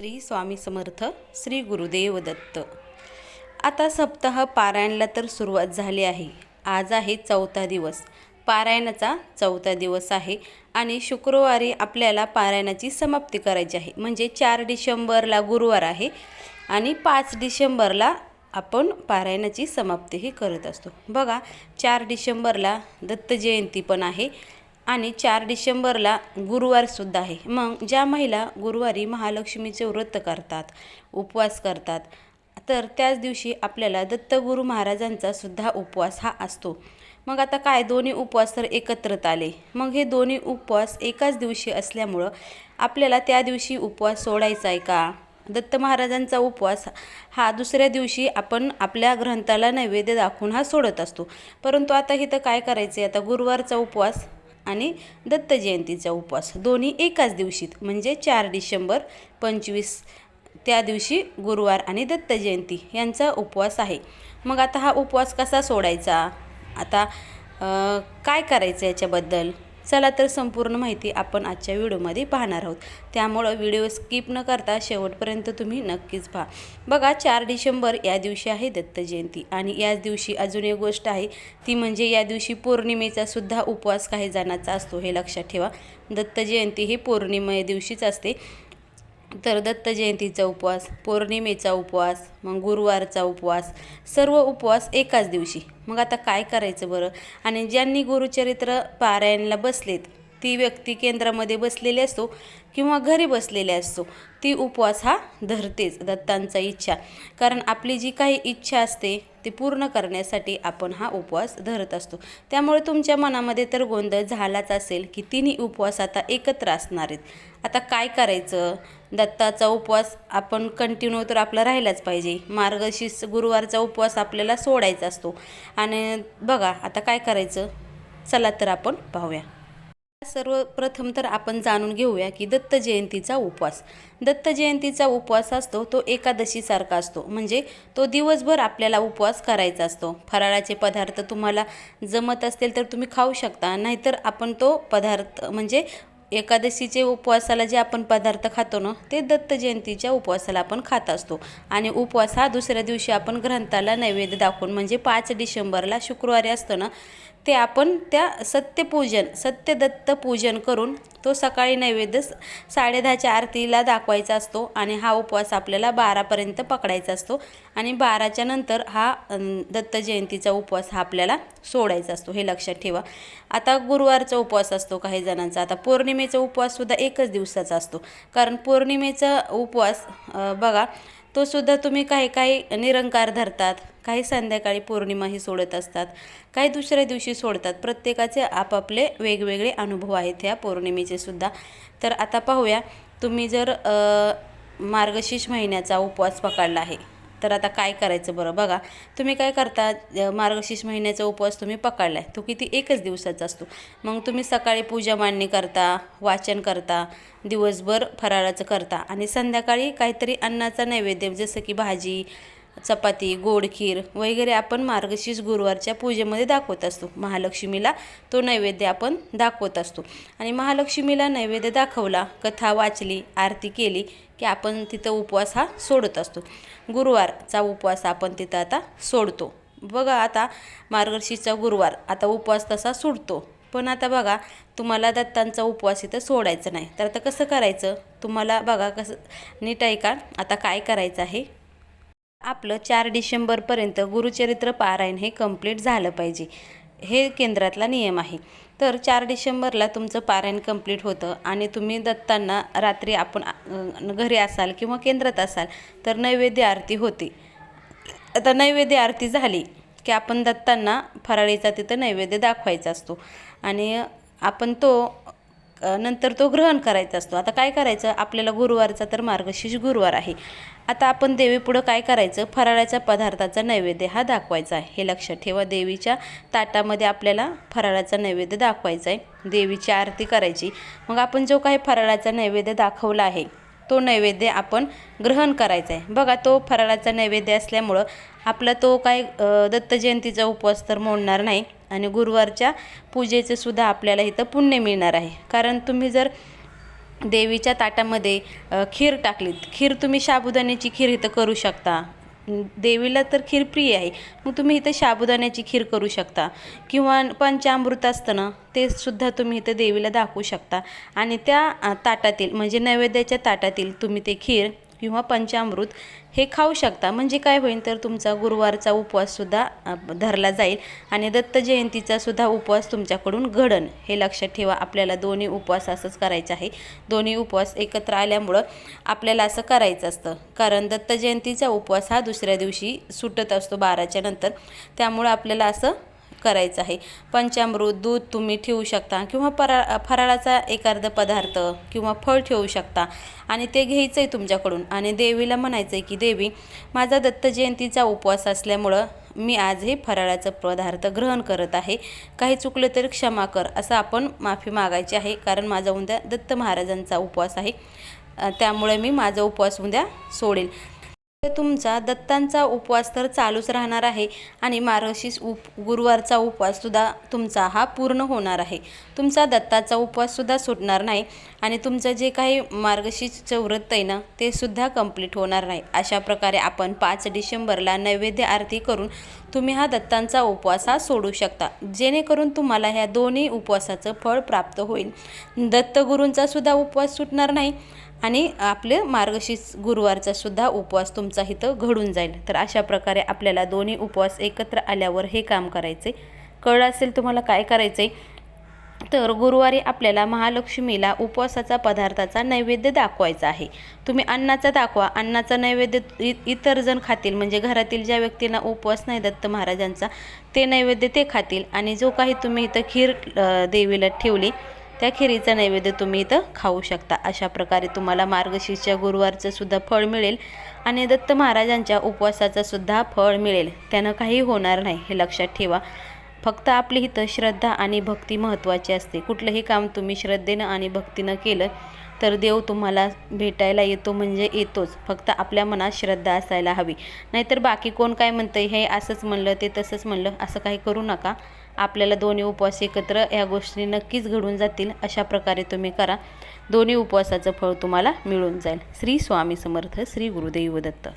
श्री स्वामी समर्थ श्री गुरुदेव दत्त. आता सप्ताह पारायणला तर सुरुवात झाली आहे. आज आहे चौथा दिवस. पारायणाचा चौथा दिवस आहे आणि शुक्रवारी आपल्याला पारायणाची समाप्ती करायची आहे. म्हणजे चार डिसेंबरला गुरुवार आहे आणि पाच डिसेंबरला आपण पारायणाची समाप्तीही करत असतो. बघा चार डिसेंबरला दत्त जयंती पण आहे. आणि चार डिसेंबरला गुरुवारसुद्धा आहे. मग ज्या महिला गुरुवारी महालक्ष्मीचे व्रत करतात उपवास करतात तर त्याच दिवशी आपल्याला दत्तगुरू महाराजांचा सुद्धा उपवास हा असतो. मग आता काय दोन्ही उपवास तर एकत्रत आले. मग हे दोन्ही उपवास एकाच दिवशी असल्यामुळं आपल्याला त्या दिवशी उपवास सोडायचा आहे का? दत्त महाराजांचा उपवास हा दुसऱ्या दिवशी आपण आपल्या ग्रंथाला नैवेद्य दाखवून हा सोडत असतो. परंतु आता इथं काय करायचं आहे आता गुरुवारचा उपवास आणि दत्त जयंतीचा उपवास. दोन्ही एकाच दिवशीत म्हणजे चार डिसेंबर पंचवीस त्या दिवशी गुरुवार आणि दत्त जयंती यांचा उपवास आहे. मग आता हा उपवास कसा सोडायचा? आता काय करायचं याच्याबद्दल? चला तर संपूर्ण माहिती आपण आजच्या व्हिडिओमध्ये पाहणार आहोत. त्यामुळं व्हिडिओ स्किप न करता शेवटपर्यंत तुम्ही नक्कीच पहा. बघा चार डिसेंबर या दिवशी आहे दत्त जयंती आणि याच दिवशी अजून एक गोष्ट आहे ती म्हणजे या दिवशी पौर्णिमेचा सुद्धा उपवास काही जणांचा असतो हे लक्षात ठेवा. दत्त जयंती ही पौर्णिमे दिवशीच असते. तर दत्त जयंतीचा उपवास पौर्णिमेचा उपवास मग गुरुवारचा उपवास सर्व उपवास एकाच दिवशी. मग आता काय करायचं बरं? आणि ज्यांनी गुरुचरित्र पारायणला बसलेत ती व्यक्ती केंद्रामध्ये बसलेली असतो किंवा घरी बसलेली असतो ती उपवास हा धरतेच दत्तांचा इच्छा. कारण आपली जी काही इच्छा असते ती पूर्ण करण्यासाठी आपण हा उपवास धरत असतो. त्यामुळे तुमच्या मनामध्ये तर गोंधळ झालाच असेल की तिन्ही उपवास आता एकत्र असणार आहेत. आता काय करायचं? दत्ताचा उपवास आपण कंटिन्यू तर आपला राहिलाच पाहिजे. मार्गशीर्ष गुरुवारचा उपवास आपल्याला सोडायचा असतो. आणि बघा आता काय करायचं? चला तर आपण पाहूया. सर्वप्रथम तर आपण जाणून घेऊया की दत्त जयंतीचा उपवास. दत्त जयंतीचा उपवास असतो तो एकादशीसारखा असतो. म्हणजे तो दिवसभर आपल्याला उपवास करायचा असतो. फराळाचे पदार्थ तुम्हाला जमत असतील तर तुम्ही खाऊ शकता. नाहीतर आपण तो पदार्थ म्हणजे एकादशीचे उपवासाला जे आपण पदार्थ खातो ना ते दत्त जयंतीच्या उपवासाला आपण खात असतो. आणि उपवास हा दुसऱ्या दिवशी आपण ग्रंथाला नैवेद्य दाखवून म्हणजे पाच डिसेंबरला शुक्रवारी असतो ना ते आपण त्या सत्यपूजन सत्यदत्त पूजन करून तो सकाळी नैवेद्य साडे साडेदहाच्या आरतीला दाखवायचा असतो आणि हा उपवास आपल्याला बारापर्यंत पकडायचा असतो आणि बाराच्या नंतर हा दत्त जयंतीचा उपवास हा आपल्याला सोडायचा असतो. हे लक्षात ठेवा. आता गुरुवारचा उपवास असतो काही जणांचा. आता पौर्णिमेचा उपवाससुद्धा एकच दिवसाचा असतो. कारण पौर्णिमेचा उपवास बघा तो सुद्धा तुम्ही काही काही निरंकार धरतात. काही संध्याकाळी पौर्णिमा ही सोडत असतात. काही दुसऱ्या दिवशी सोडतात. प्रत्येकाचे आपापले वेगवेगळे अनुभव आहेत ह्या पौर्णिमेचे सुद्धा. तर आता पाहूया तुम्ही जर मार्गशीर्ष महिन्याचा उपवास पकडला आहे तर आता काय करायचं बरं? बघा तुम्ही काय करता मार्गशीर्ष महिन्याचा उपवास तुम्ही पकडला आहे तो किती एकच दिवसाचा असतो. मग तुम्ही सकाळी पूजा मांडणी करता वाचन करता दिवसभर फराळाचं करता आणि संध्याकाळी काहीतरी अन्नाचा नैवेद्य जसं की भाजी चपाती गोड खीर वगैरे आपण मार्गशीर्ष गुरुवारच्या पूजेमध्ये दाखवत असतो. महालक्ष्मीला तो नैवेद्य आपण दाखवत असतो. आणि महालक्ष्मीला नैवेद्य दाखवला कथा वाचली आरती केली की आपण तिथं उपवास हा सोडत असतो. गुरुवारचा उपवास आपण तिथं आता सोडतो. बघा आता मार्गशीर्षचा गुरुवार आता उपवास तसा सुटतो. पण आता बघा तुम्हाला दत्तांचा उपवास इथं सोडायचा नाही. तर आता कसं करायचं? तुम्हाला बघा कसं नीट आहे का आता काय करायचं आहे? आपलं चार डिसेंबरपर्यंत गुरुचरित्र पारायण हे कंप्लीट झालं पाहिजे. हे केंद्रातला नियम आहे. तर चार डिसेंबरला तुमचं पारायण कंप्लीट होतं आणि तुम्ही दत्तांना रात्री आपण घरी असाल किंवा केंद्रात असाल तर नैवेद्य आरती होते. आता नैवेद्य आरती झाली की आपण दत्तांना फराळीचा तिथं नैवेद्य दाखवायचा असतो. आणि आपण तो नंतर तो ग्रहण करायचा असतो. आता काय करायचं? आपल्याला गुरुवारचा तर मार्गशीर्ष गुरुवार आहे. आता आपण देवीपुढं काय करायचं? फराळाच्या पदार्थाचा नैवेद्य हा दाखवायचा आहे. हे लक्षात ठेवा. देवीच्या ताटामध्ये आपल्याला फराळाचा नैवेद्य दाखवायचा आहे. देवीची आरती करायची. मग आपण जो काही फराळाचा नैवेद्य दाखवला आहे तो नैवेद्य आपण ग्रहण करायचा आहे. बघा तो फराळाचा नैवेद्य असल्यामुळं आपला तो काय दत्त जयंतीचा उपवास तर मोडणार नाही. आणि गुरुवारच्या पूजेचं सुद्धा आपल्याला इथं पुण्य मिळणार आहे. कारण तुम्ही जर देवीच्या ताटामध्ये खीर टाकलीत खीर तुम्ही साबुदाण्याची खीर इथं करू शकता. देवीला तर खीर प्रिय आहे मग तुम्ही इथं साबुदाण्याची खीर करू शकता. किंवा पंचामृत असतं ना ते सुद्धा तुम्ही इथं देवीला दाखवू शकता. आणि त्या ताटातील म्हणजे नैवेद्याच्या ताटातील तुम्ही ते खीर किंवा पंचामृत हे खाऊ शकता. म्हणजे काय होईल तर तुमचा गुरुवारचा उपवाससुद्धा धरला जाईल आणि दत्त जयंतीचासुद्धा उपवास तुमच्याकडून घडण हे लक्षात ठेवा आपल्याला दोन्ही उपवास असंच करायचं आहे. दोन्ही उपवास एकत्र आल्यामुळं आपल्याला असं करायचं असतं. कारण दत्त जयंतीचा उपवास हा दुसऱ्या दिवशी सुटत असतो बाराच्या नंतर. त्यामुळं आपल्याला असं करायचं आहे. पंचामृत दूध तुम्ही ठेवू शकता किंवा परा फराळाचा एखादा पदार्थ किंवा फळ ठेवू शकता. आणि ते घ्यायचं आहे तुमच्याकडून. आणि देवीला म्हणायचं आहे की देवी माझा दत्त जयंतीचा उपवास असल्यामुळं मी आज हे फराळाचं पदार्थ ग्रहण करत आहे. काही चुकलं तर क्षमा कर. असं आपण माफी मागायची आहे. कारण माझा उद्या दत्त महाराजांचा उपवास आहे. त्यामुळे मी माझा उपवास उद्या सोडेल. तुमचा दत्तांचा उपवास तर चालूच राहणार आहे आणि मार्गशीर्ष उप गुरुवारचा उपवाससुद्धा तुमचा हा पूर्ण होणार आहे. तुमचा दत्ताचा उपवाससुद्धा सुटणार नाही आणि तुमचं जे काही मार्गशीर्षचं व्रत आहे ना ते सुद्धा कंप्लीट होणार नाही. अशा प्रकारे आपण पाच डिसेंबरला नैवेद्य आरती करून तुम्ही हा दत्तांचा उपवास हा सोडू शकता. जेणेकरून तुम्हाला ह्या दोन्ही उपवासाचं फळ प्राप्त होईल. दत्तगुरूंचा सुद्धा उपवास सुटणार नाही आणि आपले मार्गशीर्ष गुरुवारचा सुद्धा उपवास तुमचा इथं घडून जाईल. तर अशा प्रकारे आपल्याला दोन्ही उपवास एकत्र आल्यावर हे काम करायचे कळलं असेल तुम्हाला काय करायचं आहे तर गुरुवारी आपल्याला महालक्ष्मीला उपवासाचा पदार्थाचा नैवेद्य दाखवायचा आहे. तुम्ही अन्नाचा दाखवा. अन्नाचा नैवेद्य इ इतर जण खातील. म्हणजे घरातील ज्या व्यक्तींना उपवास नाही दत्त महाराजांचा ते नैवेद्य ते खातील. आणि जो काही तुम्ही इथं खीर देवीला ठेवली त्या खिरीचा नैवेद्य तुम्ही इथं खाऊ शकता. अशा प्रकारे तुम्हाला मार्गशीर्षच्या गुरुवारचं सुद्धा फळ मिळेल आणि दत्त महाराजांच्या उपवासाचं सुद्धा फळ मिळेल. त्यानं काही होणार नाही हे लक्षात ठेवा. फक्त आपली इथं श्रद्धा आणि भक्ती महत्त्वाची असते. कुठलंही काम तुम्ही श्रद्धेनं आणि भक्तीनं केलं तर देव तुम्हाला भेटायला येतो म्हणजे येतोच. फक्त आपल्या मनात श्रद्धा असायला हवी. नाहीतर बाकी कोण काय म्हणतं हे असंच म्हणलं ते तसंच म्हणलं असं काही करू नका. आपल्याला दोन्ही उपवास एकत्र या गोष्टी नक्कीच घडून जातील अशा प्रकारे तुम्ही करा. दोन्ही उपवासाचं फळ तुम्हाला मिळून जाईल. श्री स्वामी समर्थ श्री गुरुदेव दत्त.